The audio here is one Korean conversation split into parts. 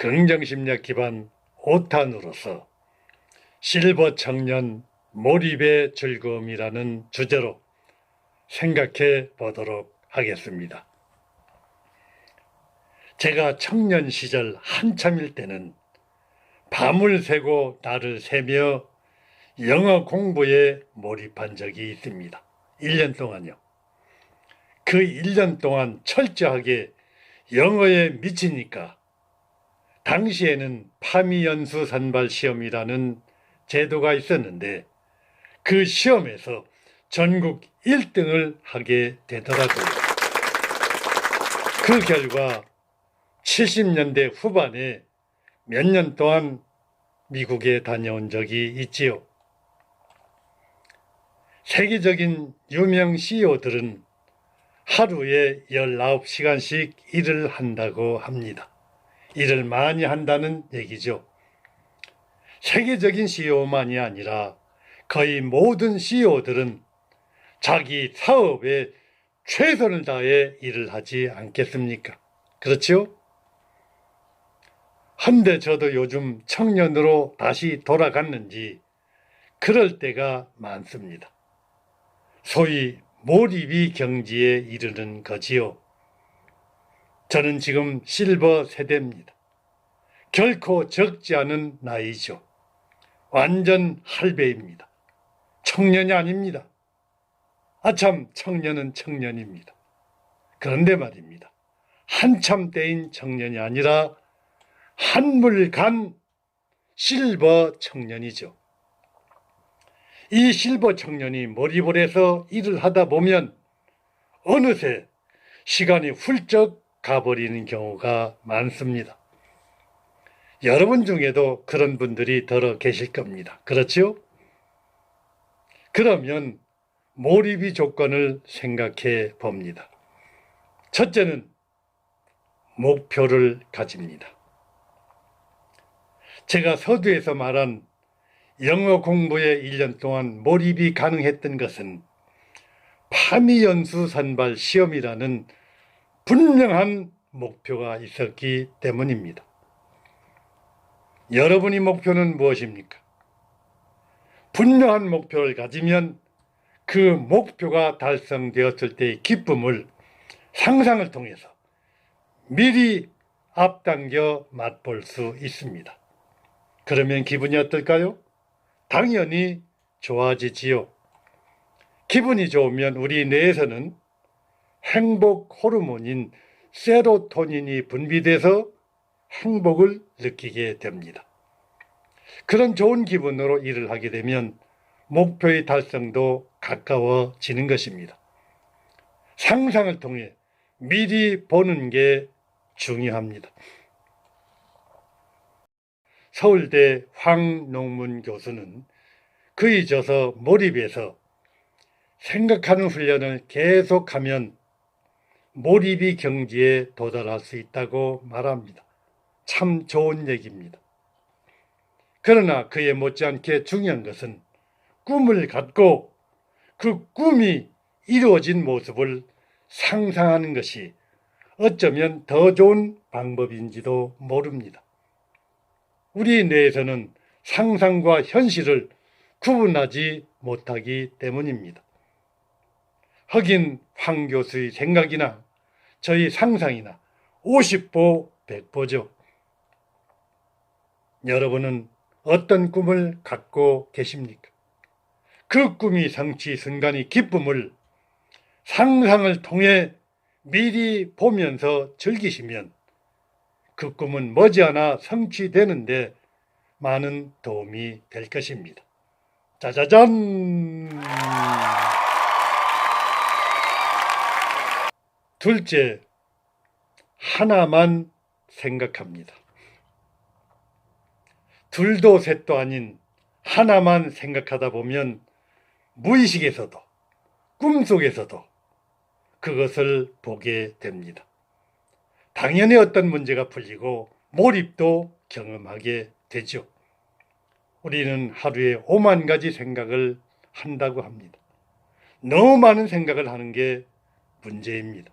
긍정심리학 기반 5탄으로서 실버 청년 몰입의 즐거움이라는 주제로 생각해 보도록 하겠습니다. 제가 청년 시절 한참일 때는 밤을 새고 날을 새며 영어 공부에 몰입한 적이 있습니다. 1년 동안요. 그 1년 동안 철저하게 영어에 미치니까 당시에는 파미연수 선발 시험이라는 제도가 있었는데 그 시험에서 전국 1등을 하게 되더라고요. 그 결과 70년대 후반에 몇 년 동안 미국에 다녀온 적이 있지요. 세계적인 유명 CEO들은 하루에 19시간씩 일을 한다고 합니다. 일을 많이 한다는 얘기죠. 세계적인 CEO만이 아니라 거의 모든 CEO들은 자기 사업에 최선을 다해 일을 하지 않겠습니까? 그렇죠? 한데 저도 요즘 청년으로 다시 돌아갔는지 그럴 때가 많습니다. 소위 몰입이 경지에 이르는 거지요. 저는 지금 실버 세대입니다. 결코 적지 않은 나이죠. 완전 할배입니다. 청년이 아닙니다. 아참 청년은 청년입니다. 그런데 말입니다. 한참 때인 청년이 아니라 한물 간 실버 청년이죠. 이 실버 청년이 몰입을 해서 일을 하다 보면 어느새 시간이 훌쩍 가버리는 경우가 많습니다. 여러분 중에도 그런 분들이 들어 계실 겁니다. 그렇죠? 그러면 몰입이 조건을 생각해 봅니다. 첫째는 목표를 가집니다. 제가 서두에서 말한 영어 공부에 1년 동안 몰입이 가능했던 것은 파미연수 선발 시험이라는 분명한 목표가 있었기 때문입니다. 여러분의 목표는 무엇입니까? 분명한 목표를 가지면 그 목표가 달성되었을 때의 기쁨을 상상을 통해서 미리 앞당겨 맛볼 수 있습니다. 그러면 기분이 어떨까요? 당연히 좋아지지요. 기분이 좋으면 우리 뇌에서는 행복 호르몬인 세로토닌이 분비돼서 행복을 느끼게 됩니다. 그런 좋은 기분으로 일을 하게 되면 목표의 달성도 가까워지는 것입니다. 상상을 통해 미리 보는 게 중요합니다. 서울대 황농문 교수는 그에 져서 몰입해서 생각하는 훈련을 계속하면 몰입이 경지에 도달할 수 있다고 말합니다. 참 좋은 얘기입니다. 그러나 그에 못지않게 중요한 것은 꿈을 갖고 그 꿈이 이루어진 모습을 상상하는 것이 어쩌면 더 좋은 방법인지도 모릅니다. 우리 뇌에서는 상상과 현실을 구분하지 못하기 때문입니다. 하긴 황 교수의 생각이나 저희 상상이나 50보 100보죠. 여러분은 어떤 꿈을 갖고 계십니까? 그 꿈이 성취 순간의 기쁨을 상상을 통해 미리 보면서 즐기시면 그 꿈은 머지않아 성취되는데 많은 도움이 될 것입니다. 짜자잔! 둘째, 하나만 생각합니다. 둘도 셋도 아닌 하나만 생각하다 보면 무의식에서도 꿈속에서도 그것을 보게 됩니다. 당연히 어떤 문제가 풀리고 몰입도 경험하게 되죠. 우리는 하루에 오만 가지 생각을 한다고 합니다. 너무 많은 생각을 하는 게 문제입니다.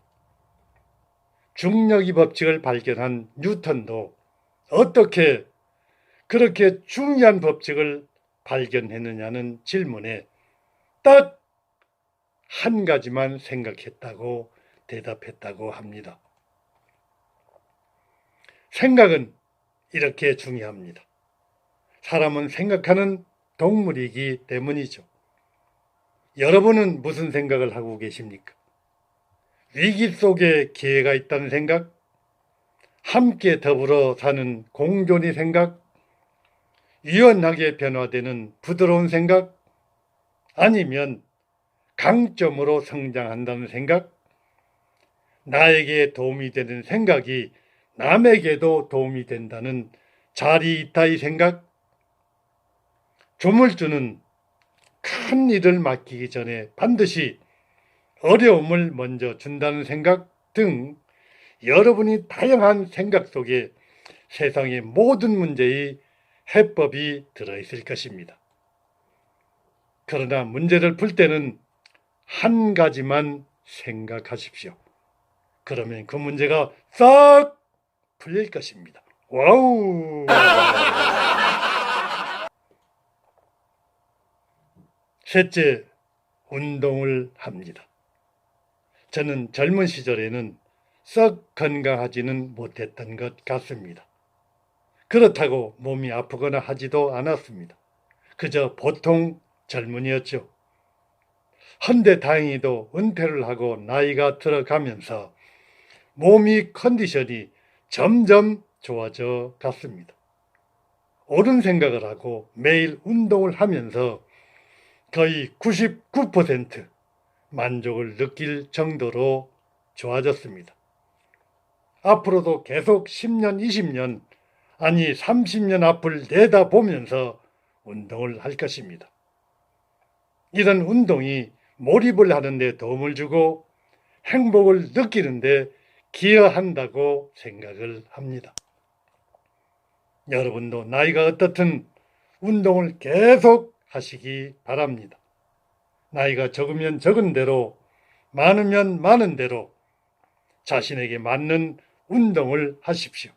중력이 법칙을 발견한 뉴턴도 어떻게 그렇게 중요한 법칙을 발견했느냐는 질문에 딱 한 가지만 생각했다고 대답했다고 합니다. 생각은 이렇게 중요합니다. 사람은 생각하는 동물이기 때문이죠. 여러분은 무슨 생각을 하고 계십니까? 위기 속에 기회가 있다는 생각? 함께 더불어 사는 공존의 생각? 유연하게 변화되는 부드러운 생각? 아니면 강점으로 성장한다는 생각? 나에게 도움이 되는 생각이 남에게도 도움이 된다는 자리이타의 생각? 조물주는 큰 일을 맡기기 전에 반드시 어려움을 먼저 준다는 생각 등 여러분이 다양한 생각 속에 세상의 모든 문제의 해법이 들어있을 것입니다. 그러나 문제를 풀 때는 한 가지만 생각하십시오. 그러면 그 문제가 싹 풀릴 것입니다. 와우! 셋째, 운동을 합니다. 저는 젊은 시절에는 썩 건강하지는 못했던 것 같습니다. 그렇다고 몸이 아프거나 하지도 않았습니다. 그저 보통 젊은이였죠. 헌데 다행히도 은퇴를 하고 나이가 들어가면서 몸이 컨디션이 점점 좋아져 갔습니다. 옳은 생각을 하고 매일 운동을 하면서 거의 99% 만족을 느낄 정도로 좋아졌습니다. 앞으로도 계속 10년, 20년, 아니 30년 앞을 내다보면서 운동을 할 것입니다. 이런 운동이 몰입을 하는데 도움을 주고 행복을 느끼는데 기여한다고 생각을 합니다. 여러분도 나이가 어떻든 운동을 계속 하시기 바랍니다. 나이가 적으면 적은 대로, 많으면 많은 대로 자신에게 맞는 운동을 하십시오.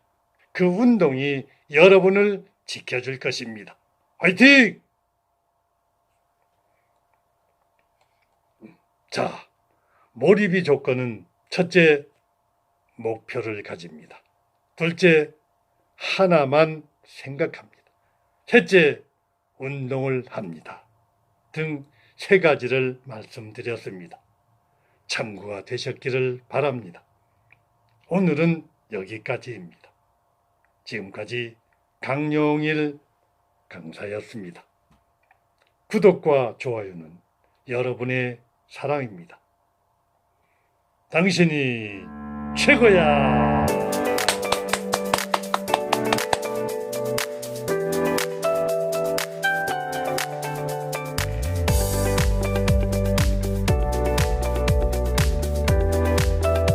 그 운동이 여러분을 지켜줄 것입니다. 화이팅! 자, 몰입이 조건은 첫째, 목표를 가집니다. 둘째, 하나만 생각합니다. 셋째, 운동을 합니다. 등 세 가지를 말씀드렸습니다. 참고가 되셨기를 바랍니다. 오늘은 여기까지입니다. 지금까지 강용일 강사였습니다. 구독과 좋아요는 여러분의 사랑입니다. 당신이 최고야!